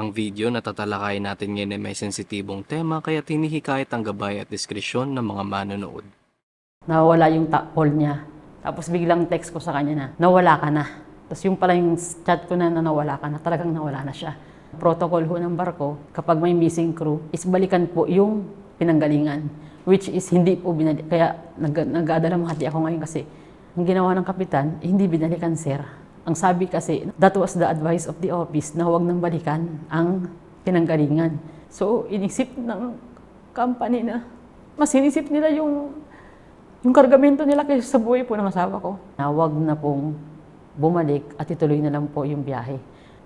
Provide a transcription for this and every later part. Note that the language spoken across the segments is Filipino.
Ang video na tatalakayin natin ngayon ay may sensitibong tema kaya tinihikayat ang gabay at diskresyon ng mga manonood. nawawala yung call niya. Tapos biglang text ko sa kanya na, nawala ka na. Tapos yung pala yung chat ko na, na nawala ka na, talagang nawala na siya. Protocol ho ng barko, kapag may missing crew, is balikan po yung pinanggalingan. Which is hindi po binalik. Kaya nag nag-adalamhati ako ngayon kasi ang ginawa ng kapitan, eh, hindi binalikan sir. Ang sabi kasi, that was the advice of the office na huwag nang balikan ang pinanggalingan. So, inisip ng company na mas inisip nila yung yung kargamento nila kaysa sa buhay po ng asawa ko. Na wag na pong bumalik at ituloy na lang po yung biyahe.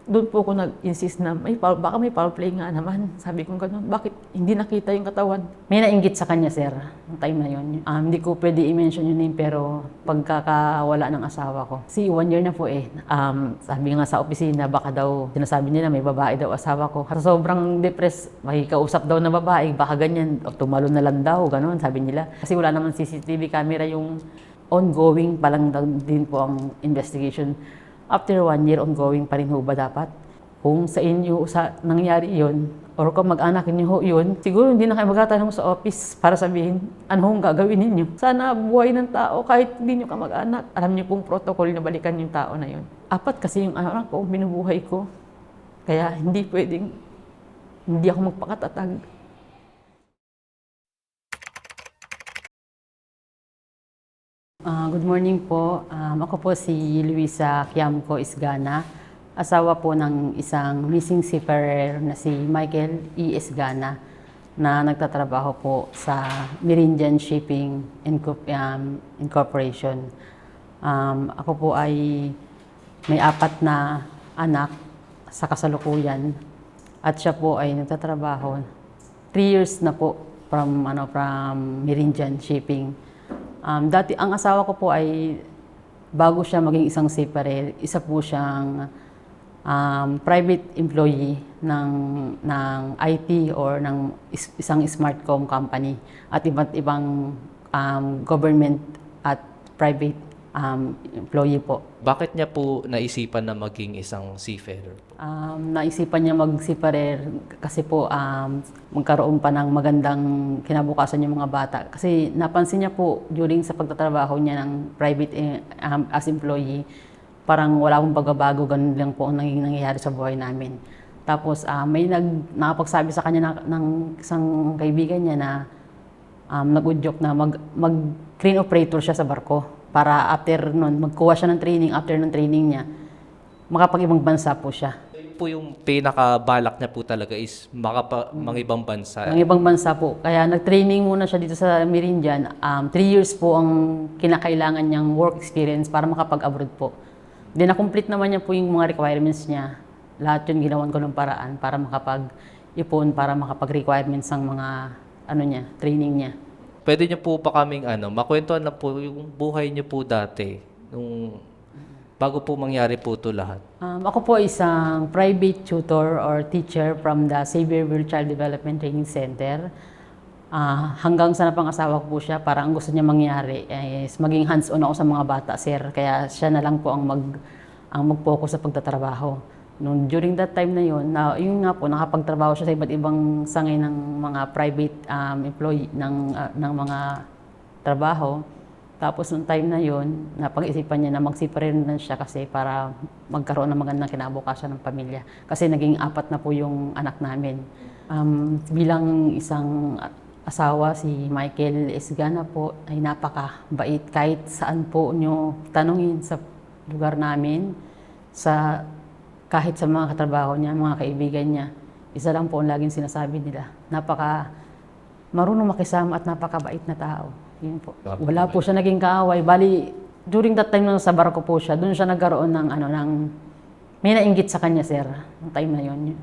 Doon po ako nag-insist na may foul, baka may foul play nga naman. Sabi ko gano'n, bakit hindi nakita yung katawan? May nainggit sa kanya, sir, ng time na yun. Um, hindi ko pwede i-mention yung name, pero pagkakawala ng asawa ko. Si one year na po eh. Um, sabi nga sa opisina, baka daw, sinasabi nila may babae daw asawa ko. Sa sobrang depressed, may kausap daw na babae, baka ganyan, o tumalo na lang daw, gano'n, sabi nila. Kasi wala naman CCTV camera yung ongoing pa lang din po ang investigation. After one year, ongoing pa rin ho ba dapat? Kung sa inyo sa nangyari yon or kung mag-anak niyo ho yun, siguro hindi na kayo magtatanong sa office para sabihin ano hong gagawin ninyo. Sana buhay ng tao kahit hindi nyo ka mag-anak. Alam niyo pong protocol na balikan yung tao na yun. Apat kasi yung anak ko, binubuhay ko. Kaya hindi pwedeng hindi ako magpakatatag. Ah, good morning po. Um, ako po si Luisa Kiamco Isgana, asawa po ng isang missing seafarer na si Michael E. Isgana na nagtatrabaho po sa Merindian Shipping um, Incorporation. Um, ako po ay may apat na anak sa kasalukuyan at siya po ay nagtatrabaho three years na po from ano from Merindian Shipping. Um, dati ang asawa ko po ay bago siya maging isang seafarer, isa po siyang um, private employee ng ng IT or ng is- isang smartcom company at iba't ibang um, government at private um, employee po. Bakit niya po naisipan na maging isang seafarer? Um, naisipan niya mag-separer kasi po um, magkaroon pa ng magandang kinabukasan yung mga bata. Kasi napansin niya po during sa pagtatrabaho niya ng private eh, um, as employee, parang wala akong pagbabago, ganun lang po ang naging nangyayari sa buhay namin. Tapos ah, may nag, nakapagsabi sa kanya na, ng isang kaibigan niya na um, nag-udyok na mag, mag crane operator siya sa barko para after nun, magkuha siya ng training, after ng training niya, makapag-ibang bansa po siya. Yun po yung pinakabalak niya po talaga is makapa, mga ibang bansa. Ng ibang bansa po. Kaya nag-training muna siya dito sa Merindian. Um, three years po ang kinakailangan niyang work experience para makapag-abroad po. Then na-complete naman niya po yung mga requirements niya. Lahat yun ginawan ko ng paraan para makapag-ipon, para makapag-requirements ng mga ano niya, training niya. Pwede niyo po pa kaming ano, makwentuhan na po yung buhay niyo po dati nung bago po mangyari po to lahat. Um, ako po isang private tutor or teacher from the Xavierville Child Development Training Center. Ah, hanggang sa napang-asawa ko po siya, para ang gusto niya mangyari is maging hands-on ako sa mga bata, sir. Kaya siya na lang po ang mag ang mag-focus sa pagtatrabaho. Nung during that time na yun, na, yun nga po, nakapagtrabaho siya sa iba't ibang sangay ng mga private um, employee ng, ah, ng mga trabaho. Tapos nung time na yun, napag-isipan niya na magsiparin na siya kasi para magkaroon ng magandang kinabukasan ng pamilya. Kasi naging apat na po yung anak namin. Um, bilang isang asawa, si Michael Esgana po ay napaka-bait. Kahit saan po nyo tanungin sa lugar namin, sa kahit sa mga katrabaho niya, mga kaibigan niya, isa lang po ang laging sinasabi nila. Napaka marunong makisama at napakabait na tao. Yun po. Wala po siya naging kaaway. Bali, during that time na sa barko po siya, doon siya nagkaroon ng ano ng may nainggit sa kanya, sir. Yung time na yun.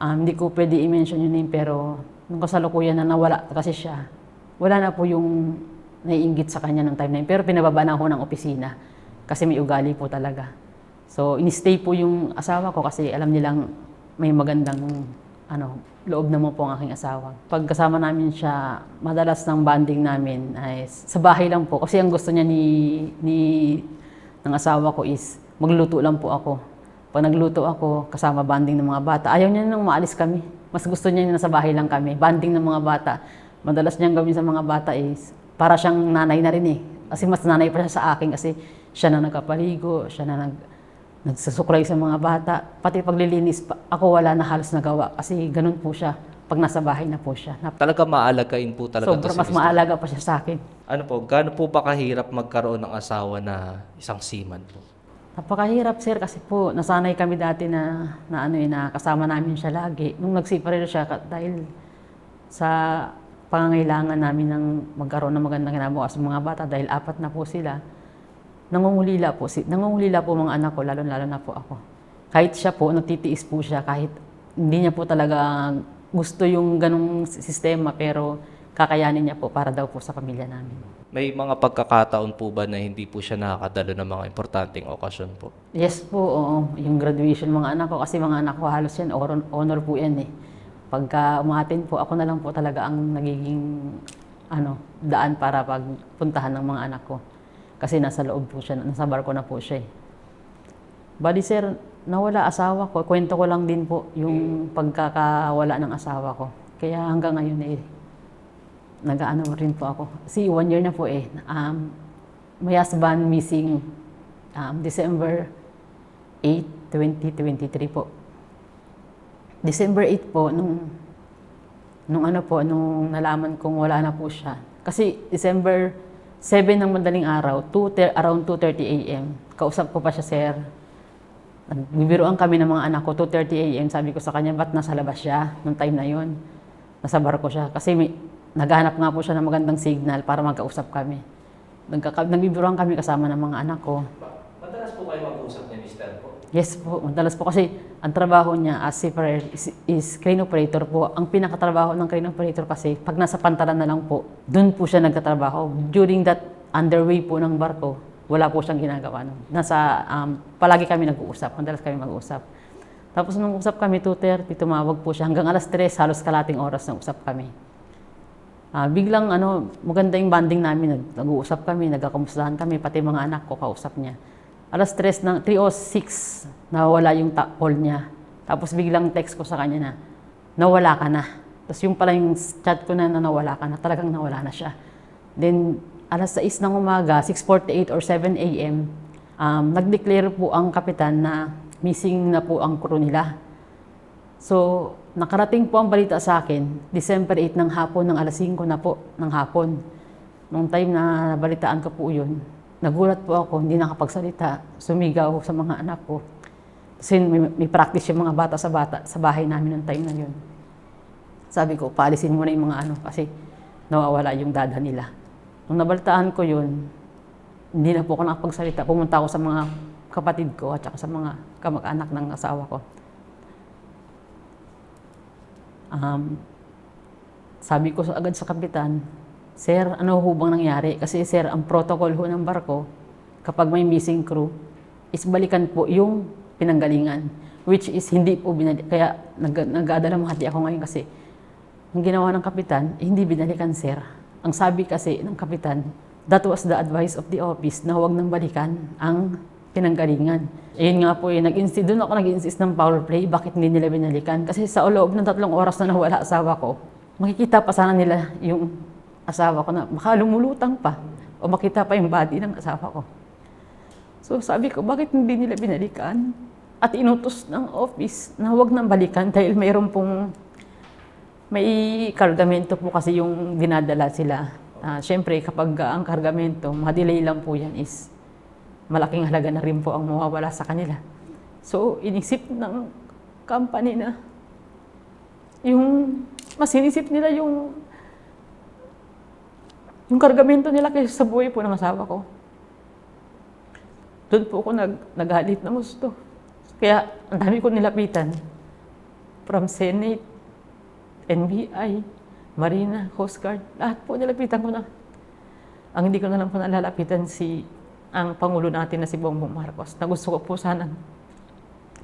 Um, hindi ko pwede i-mention yung name, pero nung kasalukuyan na nawala kasi siya, wala na po yung naiinggit sa kanya ng time na yun. Pero pinababa na ako ng opisina kasi may ugali po talaga. So, in-stay po yung asawa ko kasi alam nilang may magandang ano, loob naman po ang aking asawa. Pag kasama namin siya, madalas ng bonding namin ay sa bahay lang po. Kasi ang gusto niya ni, ni ng asawa ko is magluluto lang po ako. Pag nagluto ako, kasama banding ng mga bata, ayaw niya nang maalis kami. Mas gusto niya na nasa bahay lang kami. Banding ng mga bata. Madalas niyang gawin sa mga bata is, para siyang nanay na rin eh. Kasi mas nanay pa siya sa akin kasi siya na nagkapaligo, siya na nag, nagsasuklay sa mga bata. Pati paglilinis, pa, ako wala na halos nagawa kasi ganun po siya pag nasa bahay na po siya. Nap- Talaga maalagain po talaga to Sobrang si mas Mr. maalaga pa siya sa akin. Ano po, gaano po ba kahirap magkaroon ng asawa na isang seaman po? Napakahirap sir kasi po nasanay kami dati na na ano eh, na kasama namin siya lagi. Nung nagsiparil siya ka- dahil sa pangangailangan namin ng magkaroon ng magandang kinabukasan sa mga bata dahil apat na po sila. Nangungulila po si nangungulila po mga anak ko lalo lalo na po ako. Kahit siya po nagtitiis po siya kahit hindi niya po talaga gusto yung ganong sistema pero kakayanin niya po para daw po sa pamilya namin. May mga pagkakataon po ba na hindi po siya nakakadalo ng mga importanteng okasyon po? Yes po, oo. Yung graduation mga anak ko, kasi mga anak ko halos yan, honor, honor po yan eh. Pagka umatin po, ako na lang po talaga ang nagiging ano, daan para pagpuntahan ng mga anak ko. Kasi nasa loob po siya, nasa barko na po siya eh. Bali sir, nawala asawa ko. Kwento ko lang din po yung pagkakawala ng asawa ko. Kaya hanggang ngayon eh, nag-ano rin po ako. Kasi one year na po eh. Um, my husband missing um, December 8, 2023 po. December 8 po, nung, nung ano po, nung nalaman kong wala na po siya. Kasi December 7 ng madaling araw, 2, ter- around 2.30 a.m., kausap ko pa siya, sir. Nagbibiroan kami ng mga anak ko, 2.30 a.m., sabi ko sa kanya, ba't nasa labas siya nung time na yon Nasa barko siya. Kasi may, naghahanap nga po siya ng magandang signal para magkausap kami. Nagbibiroan kami kasama ng mga anak ko. Madalas po kayo mag-usap ni Mr. po? Yes po, madalas po kasi ang trabaho niya as seafarer is, is crane operator po. Ang pinakatrabaho ng crane operator kasi pag nasa pantalan na lang po, doon po siya nagtatrabaho. During that underway po ng barko, wala po siyang ginagawa. Nasa, um, palagi kami nag-uusap, madalas kami mag-uusap. Tapos nung usap kami 2.30, tumawag po siya. Hanggang alas 3, halos kalating oras na usap kami. Ah, biglang ano, maganda yung banding namin. Nag- Nag-uusap kami, nagkakamustahan kami, pati mga anak ko kausap niya. Alas 3 ng 3.06, nawala yung call niya. Tapos biglang text ko sa kanya na, nawala ka na. Tapos yung pala yung chat ko na, na nawala ka na, talagang nawala na siya. Then, alas 6 ng umaga, 6.48 or 7 a.m., um, nag-declare po ang kapitan na missing na po ang crew nila. So, nakarating po ang balita sa akin, December 8 ng hapon, ng alas 5 na po ng hapon. Nung time na nabalitaan ko po yun, nagulat po ako, hindi nakapagsalita, sumigaw sa mga anak ko. Kasi may, may practice yung mga bata sa bata sa bahay namin ng time na yun. Sabi ko, paalisin mo na yung mga ano kasi nawawala yung dada nila. Nung nabalitaan ko yun, hindi na po ako nakapagsalita. Pumunta ako sa mga kapatid ko at saka sa mga kamag-anak ng asawa ko. Um, sabi ko agad sa kapitan, Sir, ano ho bang nangyari? Kasi sir, ang protocol ho ng barko, kapag may missing crew, is balikan po yung pinanggalingan. Which is hindi po binalik. Kaya nag, nag-adalamhati ako ngayon kasi ang ginawa ng kapitan, eh, hindi binalikan sir. Ang sabi kasi ng kapitan, that was the advice of the office na huwag nang balikan ang pinanggalingan. Ayun nga po, eh, nag-insist, doon ako nag-insist ng power play, bakit hindi nila binalikan? Kasi sa loob ng tatlong oras na nawala asawa ko, makikita pa sana nila yung asawa ko na baka lumulutang pa o makita pa yung body ng asawa ko. So sabi ko, bakit hindi nila binalikan? At inutos ng office na huwag nang balikan dahil mayroon pong may kargamento po kasi yung dinadala sila. Ah, Siyempre, kapag ah, ang kargamento, madelay lang po yan is malaking halaga na rin po ang mawawala sa kanila. So, inisip ng company na yung mas inisip nila yung yung kargamento nila kaysa sa buhay po ng asawa ko. Doon po ako nag, nagalit na gusto. Kaya ang dami ko nilapitan. From Senate, NBI, Marina, Coast Guard, lahat po nilapitan ko na. Ang hindi ko na lang po nalalapitan si ang Pangulo natin na si Bongbong Marcos na gusto ko po sana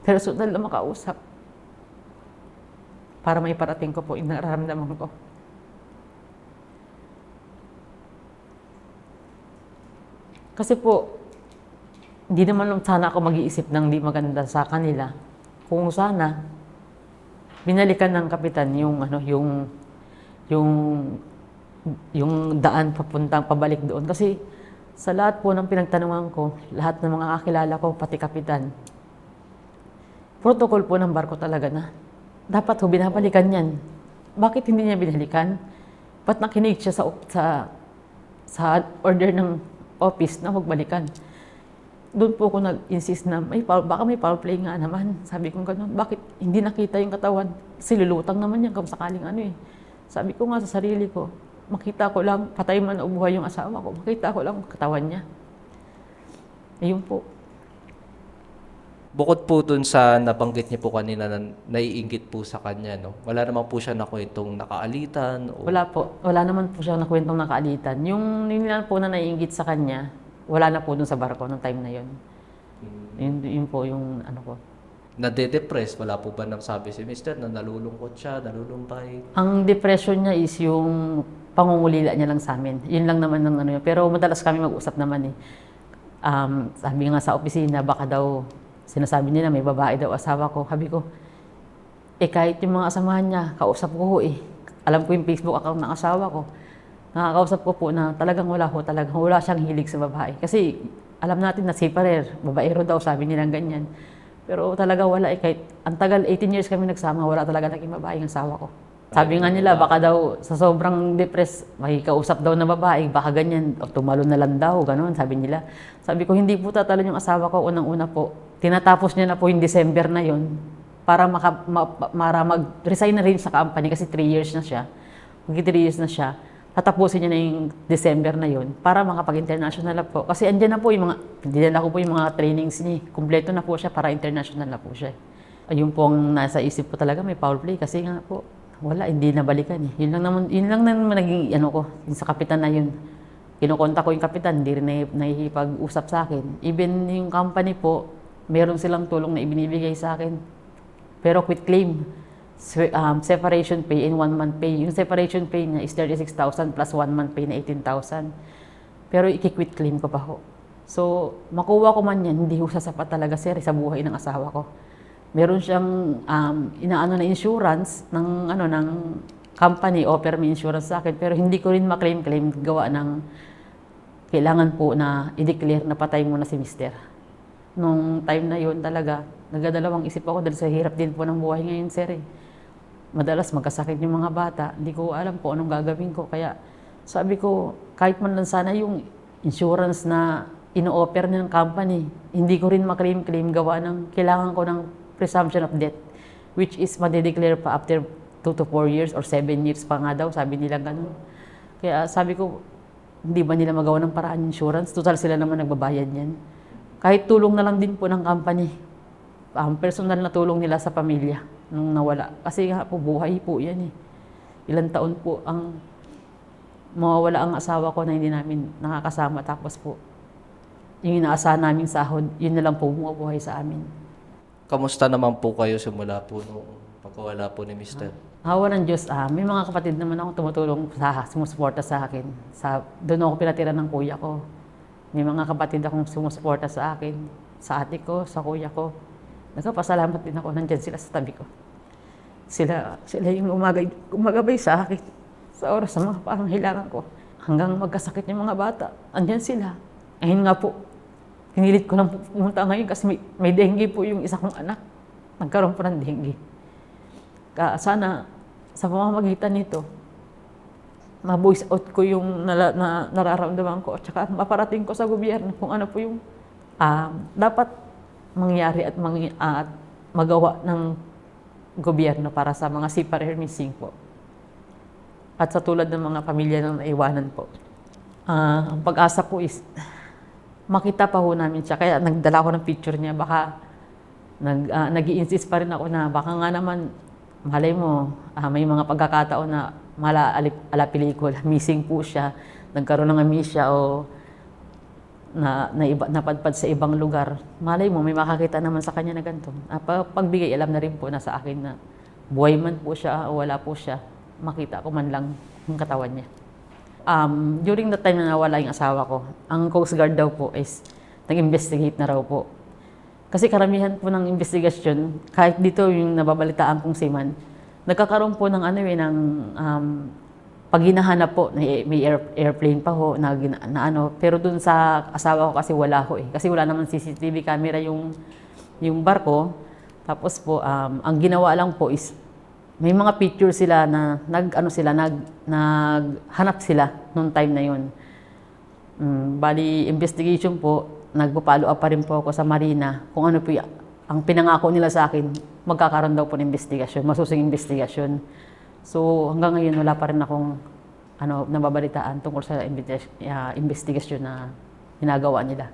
personal na makausap para may parating ko po yung nararamdaman ko. Kasi po, hindi naman sana ako mag-iisip ng di maganda sa kanila. Kung sana, binalikan ng kapitan yung ano yung yung yung daan papuntang pabalik doon kasi sa lahat po ng pinagtanungan ko, lahat ng mga kakilala ko, pati kapitan, protocol po ng barko talaga na dapat ho binabalikan yan. Bakit hindi niya binalikan? Ba't nakinig siya sa, sa, sa order ng office na magbalikan? Doon po ako nag-insist na may foul, baka may foul play nga naman. Sabi ko gano'n, bakit hindi nakita yung katawan? Silulutang naman yan kung sakaling ano eh. Sabi ko nga sa sarili ko, makita ko lang, patay man o buhay yung asawa ko, makita ko lang katawan niya. Ayun po. Bukod po dun sa nabanggit niyo po kanina na naiinggit po sa kanya, no? Wala naman po siya na kwentong nakaalitan o Wala po. Wala naman po siya na kwentong nakaalitan. Yung nila po na naiingit sa kanya, wala na po dun sa barko nung time na yun. Yun, yun po yung ano ko. nade-depress. Wala po ba nang sabi si Mr. na nalulungkot siya, nalulumbay? Ang depression niya is yung pangungulila niya lang sa amin. Yun lang naman ng ano yun. Pero madalas kami mag-usap naman eh. Um, sabi nga sa opisina, baka daw, sinasabi niya na may babae daw asawa ko. Sabi ko, eh kahit yung mga asamahan niya, kausap ko ho eh. Alam ko yung Facebook account ng asawa ko. Nakakausap ko po na talagang wala ho, talagang wala siyang hilig sa babae. Kasi alam natin na separer, babaero daw, sabi nilang ganyan. Pero talaga wala eh, kahit ang tagal, 18 years kami nagsama, wala talaga naging babae ang asawa ko. Sabi nga nila, baka daw sa sobrang depressed, may kausap daw na babae, baka ganyan, o tumalo na lang daw, gano'n, sabi nila. Sabi ko, hindi po tatalon yung asawa ko, unang-una po. Tinatapos niya na po yung December na yon para maka, ma, para mag-resign na rin sa company kasi 3 years na siya. Mag 3 years na siya. Tatapusin niya na yung December na yon para makapag-international na po. Kasi andyan na po yung mga, dinala ko po yung mga trainings niya. Kumpleto na po siya para international na po siya. Ayun po ang nasa isip ko talaga, may foul play. Kasi nga po, wala, hindi nabalikan eh. Yun lang naman, yun lang naman naging ano ko, sa kapitan na yun. Kinukonta ko yung kapitan, hindi rin nahi- nahihipag-usap sa akin. Even yung company po, meron silang tulong na ibinibigay sa akin. Pero quit claim. Um, separation pay and one month pay. Yung separation pay niya is 36,000 plus one month pay na 18,000. Pero iki-quit claim ko pa ho. So, makuha ko man yan, hindi ho sasapat talaga sir sa buhay ng asawa ko. Meron siyang um, inaano na insurance ng ano ng company, offer me insurance sa akin, pero hindi ko rin ma-claim-claim gawa ng kailangan po na i-declare na patay muna si mister. Nung time na yun talaga, nagadalawang isip ako dahil sa hirap din po ng buhay ngayon, sir. Eh. Madalas magkasakit yung mga bata, hindi ko alam po anong gagawin ko. Kaya sabi ko, kahit man lang sana yung insurance na ino-offer ng company, hindi ko rin makleim-claim gawa ng kailangan ko ng presumption of death, which is madideclare pa after 2 to 4 years or 7 years pa nga daw, sabi nila ganun. Kaya sabi ko, hindi ba nila magawa ng paraan insurance? Total sila naman nagbabayad yan. Kahit tulong na lang din po ng company, um, personal na tulong nila sa pamilya nung nawala. Kasi nga po, buhay po yan eh. Ilan taon po ang mawawala ang asawa ko na hindi namin nakakasama. Tapos po, yung inaasahan naming sahod, yun na lang po bumubuhay sa amin. Kamusta naman po kayo simula po nung pagkawala po ni Mr.? Hawa ng Diyos, ah, may mga kapatid naman ako tumutulong sa sumusuporta sa akin. Sa, doon ako pinatira ng kuya ko. May mga kapatid akong sumusuporta sa akin, sa ate ko, sa kuya ko. Nagpapasalamat din ako, nandyan sila sa tabi ko. Sila, sila yung umagay, umagabay sa akin sa oras sa mga pangangailangan ko. Hanggang magkasakit yung mga bata, andyan sila. Ayun nga po, pinilit ko lang pumunta ngayon kasi may, may dengue po yung isa kong anak. Nagkaroon po ng dengue. Ka, sana sa pamamagitan nito, ma-voice out ko yung nala, na, nararamdaman ko at saka maparating ko sa gobyerno kung ano po yung ah, dapat mangyari at, mangy, at magawa ng gobyerno para sa mga seafarer missing po. At sa tulad ng mga pamilya na naiwanan po. Ah, ang pag-asa po is makita pa ho namin siya. Kaya nagdala ko ng picture niya. Baka nag, uh, nag insist pa rin ako na baka nga naman, malay mo, ah, may mga pagkakataon na mala ala pelikula, missing po siya, nagkaroon ng amnesia o na, na iba, napadpad sa ibang lugar. Malay mo, may makakita naman sa kanya na ganito. Ah, pa- pagbigay, alam na rin po na sa akin na buhay man po siya o wala po siya, makita ko man lang yung katawan niya. Um, during the time na nawala yung asawa ko, ang Coast Guard daw po is nag-investigate na raw po. Kasi karamihan po ng investigasyon, kahit dito yung nababalitaan kong seaman, nagkakaroon po ng ano eh, ng um, pag hinahanap po, may, air- airplane pa ho, na, na ano, pero dun sa asawa ko kasi wala ho eh. Kasi wala naman CCTV camera yung, yung barko. Tapos po, um, ang ginawa lang po is, may mga picture sila na nag, ano sila, nag, naghanap sila nung time na yun. Mm, bali, investigation po, nagpo-follow up pa rin po ako sa Marina kung ano po ang pinangako nila sa akin, magkakaroon daw po ng investigasyon, masusing investigasyon. So hanggang ngayon wala pa rin akong ano, nababalitaan tungkol sa ah, investigasyon na ginagawa nila.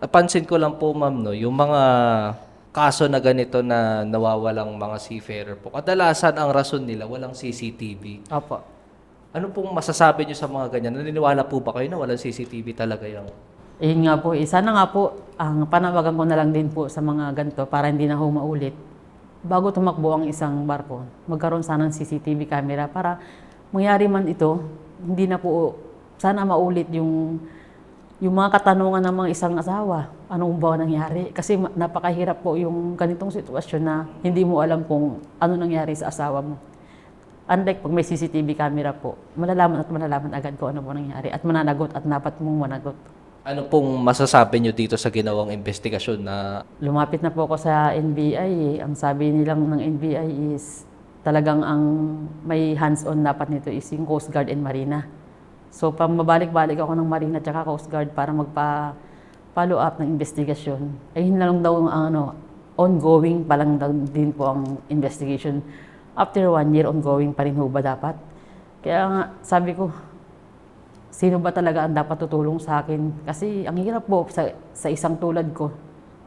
Napansin ko lang po, ma'am, no, yung mga kaso na ganito na nawawalang mga seafarer po, kadalasan ang rason nila walang CCTV. Opo. Ano pong masasabi niyo sa mga ganyan? Naniniwala po ba kayo na walang CCTV talaga yung... Ayun nga po, eh, sana nga po, ang panawagan ko na lang din po sa mga ganito para hindi na ho maulit. Bago tumakbo ang isang barko, magkaroon sana ng CCTV camera para mangyari man ito, hindi na po, sana maulit yung yung mga katanungan ng mga isang asawa, anong ba nangyari? Kasi napakahirap po yung ganitong sitwasyon na hindi mo alam kung ano nangyari sa asawa mo. Unlike pag may CCTV camera po, malalaman at malalaman agad kung ano po nangyari at mananagot at dapat mong managot. Ano pong masasabi niyo dito sa ginawang investigasyon na Lumapit na po ako sa NBI. eh. Ang sabi nilang ng NBI is talagang ang may hands-on dapat nito is yung Coast Guard and Marina. So, pamabalik-balik ako ng Marina at Coast Guard para magpa-follow up ng investigasyon. Ay, yun na lang daw ang ano, ongoing pa lang din po ang investigation. After one year, ongoing pa rin ho ba dapat? Kaya nga, sabi ko, sino ba talaga ang dapat tutulong sa akin? Kasi ang hirap po sa, sa isang tulad ko.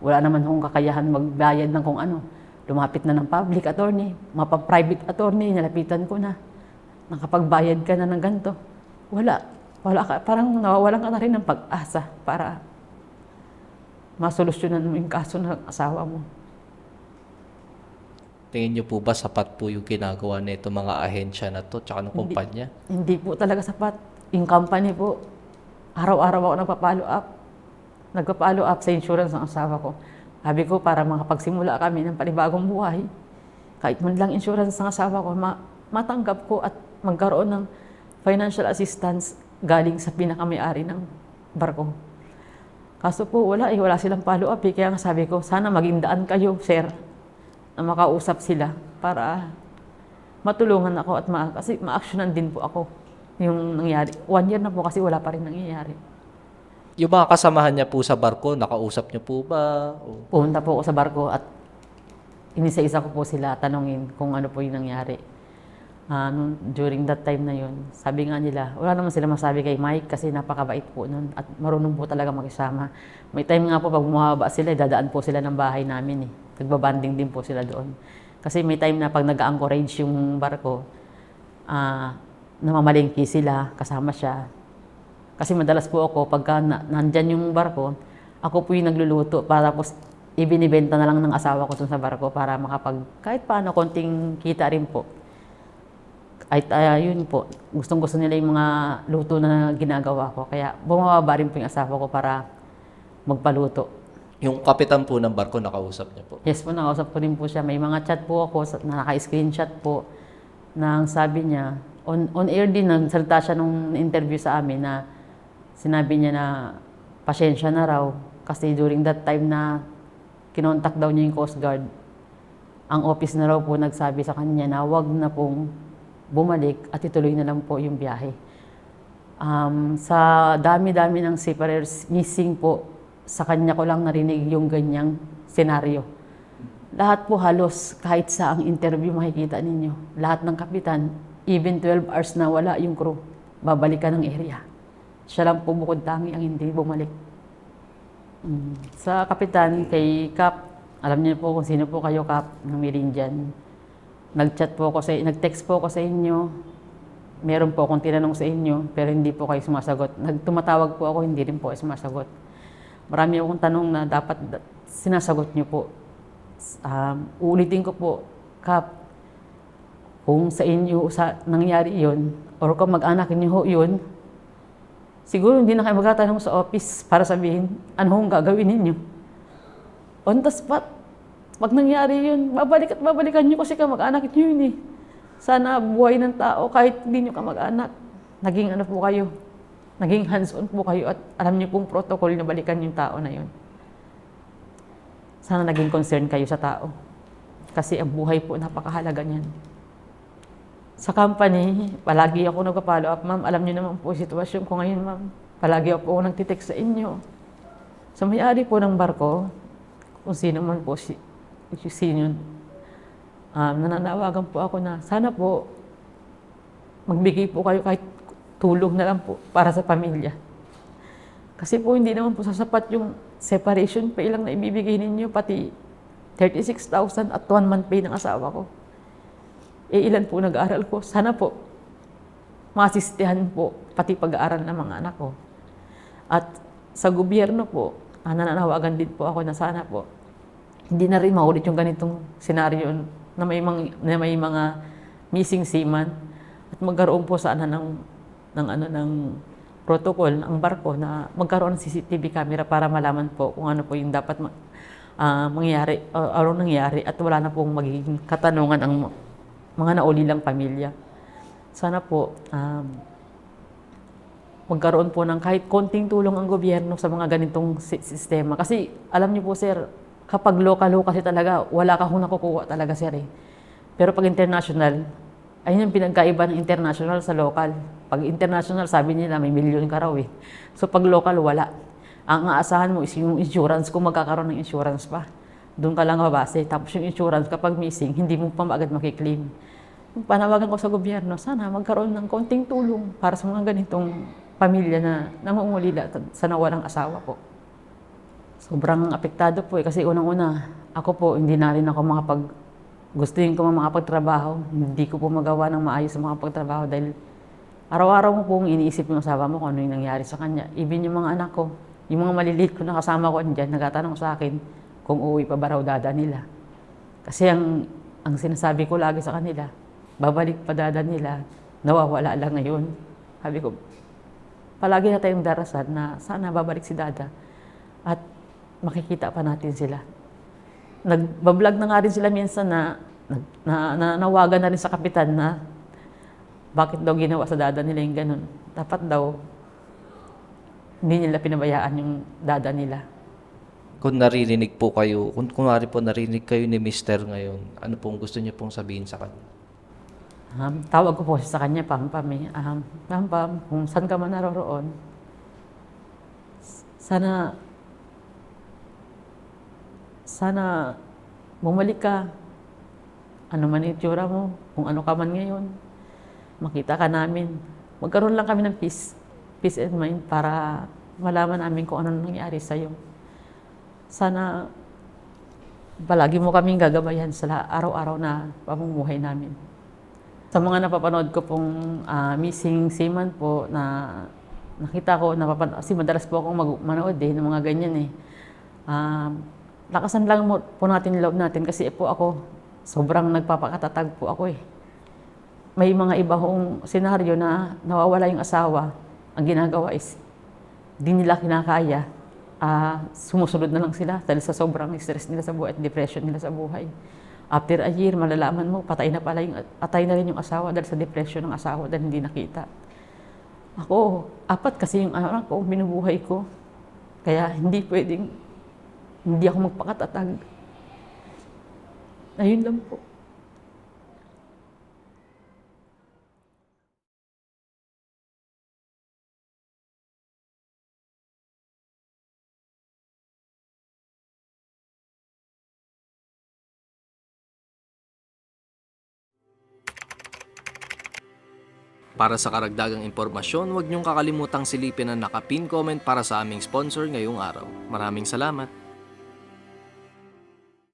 Wala naman akong kakayahan magbayad ng kung ano. Lumapit na ng public attorney, mapa-private attorney, nalapitan ko na. Nakapagbayad ka na ng ganito. Wala. Wala ka, parang nawawalan ka na rin ng pag-asa para masolusyonan mo yung kaso ng asawa mo. tingin niyo po ba sapat po yung ginagawa nito mga ahensya na to tsaka ng kumpanya? Hindi po talaga sapat. Yung company po, araw-araw ako nagpa-follow up. Nagpa-follow up sa insurance ng asawa ko. Sabi ko, para makapagsimula kami ng panibagong buhay, kahit man lang insurance ng asawa ko, ma- matanggap ko at magkaroon ng financial assistance galing sa pinakamay-ari ng barko. Kaso po, wala eh, wala silang follow up eh. Kaya nga sabi ko, sana maging daan kayo, sir, na makausap sila para matulungan ako at ma kasi ma-actionan din po ako yung nangyari. One year na po kasi wala pa rin nangyayari. Yung mga kasamahan niya po sa barko, nakausap niyo po ba? O- Pumunta po ako sa barko at inisa-isa ko po sila tanungin kung ano po yung nangyari. Ah, nung- during that time na yun, sabi nga nila, wala naman sila masabi kay Mike kasi napakabait po nun at marunong po talaga makisama. May time nga po pag bumababa sila, dadaan po sila ng bahay namin eh. Nagbabanding din po sila doon. Kasi may time na pag nag-anchorage yung barko, ah, namamalingki sila, kasama siya. Kasi madalas po ako, pagka na, nandyan yung barko, ako po yung nagluluto para tapos ibinibenta na lang ng asawa ko sa barko para makapag, kahit paano, konting kita rin po. Ay, ah, yun po, gustong gusto nila yung mga luto na ginagawa ko. Kaya bumababa rin po yung asawa ko para magpaluto. Yung kapitan po ng barko, nakausap niyo po. Yes po, nakausap ko rin po siya. May mga chat po ako na naka-screenshot po nang sabi niya, on, on air din, nagsalita siya nung interview sa amin na sinabi niya na pasensya na raw kasi during that time na kinontak daw niya yung Coast Guard, ang office na raw po nagsabi sa kanya na wag na pong bumalik at ituloy na lang po yung biyahe. Um, sa dami-dami ng seafarers missing po, sa kanya ko lang narinig yung ganyang senaryo. Lahat po halos, kahit sa ang interview makikita ninyo, lahat ng kapitan, even 12 hours na wala yung crew, babalik ka ng area. Siya lang po bukod tangi ang hindi bumalik. Mm. Sa kapitan, kay Cap, alam niyo po kung sino po kayo, Cap, ng Merindian. Nag-chat po ako sa, nag-text po ako sa inyo. Meron po akong tinanong sa inyo, pero hindi po kayo sumasagot. Nagtumatawag po ako, hindi rin po kayo sumasagot. Marami akong tanong na dapat da- sinasagot niyo po. Um, uulitin ko po, Kap, kung sa inyo sa nangyari yon or kung mag-anak niyo ho yun, Siguro hindi na kayo magtatanong sa office para sabihin, ano hong gagawin ninyo. On the spot, pag nangyari yun, babalik at babalikan nyo kasi kamag-anak nyo yun eh. Sana buhay ng tao kahit hindi nyo kamag-anak. Naging ano po kayo, naging hands-on po kayo at alam nyo pong protocol na balikan yung tao na yun. Sana naging concern kayo sa tao. Kasi ang buhay po, napakahalaga niyan. Sa company, palagi ako nagpa-follow up, ma'am. Alam niyo naman po sitwasyon ko ngayon, ma'am. Palagi ako nagtitext sa inyo. Sa may-ari po ng barko, kung sino man po si, si sino um, nananawagan po ako na sana po magbigay po kayo kahit tulong na lang po para sa pamilya. Kasi po hindi naman po sasapat yung separation pay lang na ibibigay ninyo, pati 36,000 at one month pay ng asawa ko. Eh ilan po nag-aaral ko? Sana po masistihan po pati pag-aaral ng mga anak ko. At sa gobyerno po, ah, nananawagan din po ako na sana po hindi na rin maulit yung ganitong senaryo na may, mga, na may mga missing seaman at magkaroon po sana ng ng ano ng protocol ang barko na magkaroon ng CCTV camera para malaman po kung ano po yung dapat ma- ah, mangyari o ano nangyari at wala na pong magiging katanungan ang mga naulilang pamilya. Sana po um, magkaroon po ng kahit konting tulong ang gobyerno sa mga ganitong si- sistema. Kasi alam niyo po sir, kapag local ho kasi talaga, wala ka hong nakukuha talaga sir eh. Pero pag international, ayun yung pinagkaiba ng international sa local. Pag international, sabi nila may milyon ka raw eh. So pag local, wala. Ang aasahan mo is yung insurance, kung magkakaroon ng insurance pa. Doon ka lang mabase. Tapos yung insurance, kapag missing, hindi mo pa agad makiklaim. Panawagan ko sa gobyerno, sana magkaroon ng konting tulong para sa mga ganitong pamilya na nangungulila at sa nawalang asawa po. Sobrang apektado po eh. Kasi unang-una, ako po, hindi na rin ako makapag... Gustuin ko makapagtrabaho. Hindi ko po magawa ng maayos sa mga pagtrabaho dahil araw-araw mo pong iniisip yung asawa mo kung ano yung nangyari sa kanya. Even yung mga anak ko, yung mga maliliit ko na kasama ko andyan, nagtatanong sa akin kung uuwi pa ba raw dada nila. Kasi ang, ang sinasabi ko lagi sa kanila, babalik pa dada nila, nawawala lang ngayon. Sabi ko, palagi na tayong darasan na sana babalik si dada at makikita pa natin sila. Nagbablog na nga rin sila minsan na, na, na nawagan na rin sa kapitan na bakit daw ginawa sa dada nila yung ganun. Dapat daw hindi nila pinabayaan yung dada nila. Kung naririnig po kayo, kung kunwari po narinig kayo ni Mister ngayon, ano pong gusto niyo pong sabihin sa kanya? Um, tawag ko po sa kanya, Pam Pam eh. Um, Pam Pam, kung saan ka man naroroon, sana, sana bumalik ka. Ano man yung itsura mo, kung ano ka man ngayon, makita ka namin. Magkaroon lang kami ng peace, peace and mind para malaman namin kung ano nangyari sa'yo. Sana palagi mo kaming gagabayan sa araw-araw na pamumuhay namin. Sa mga napapanood ko pong ah, missing seaman po na nakita ko, napapanood, kasi madalas po akong manood eh, ng mga ganyan eh. Ah, lakasan lang mo po natin loob natin kasi po ako, sobrang nagpapakatatag po ako eh. May mga iba hong senaryo na nawawala yung asawa, ang ginagawa is, di nila kinakaya, ah, sumusunod na lang sila dahil sa sobrang stress nila sa buhay at depression nila sa buhay. After a year, malalaman mo, patay na pala yung, patay na rin yung asawa dahil sa depression ng asawa dahil hindi nakita. Ako, apat kasi yung anak ko, binubuhay ko. Kaya hindi pwedeng, hindi ako magpakatatag. Ayun lang po. Para sa karagdagang impormasyon, huwag niyong kakalimutang silipin ang nakapin comment para sa aming sponsor ngayong araw. Maraming salamat!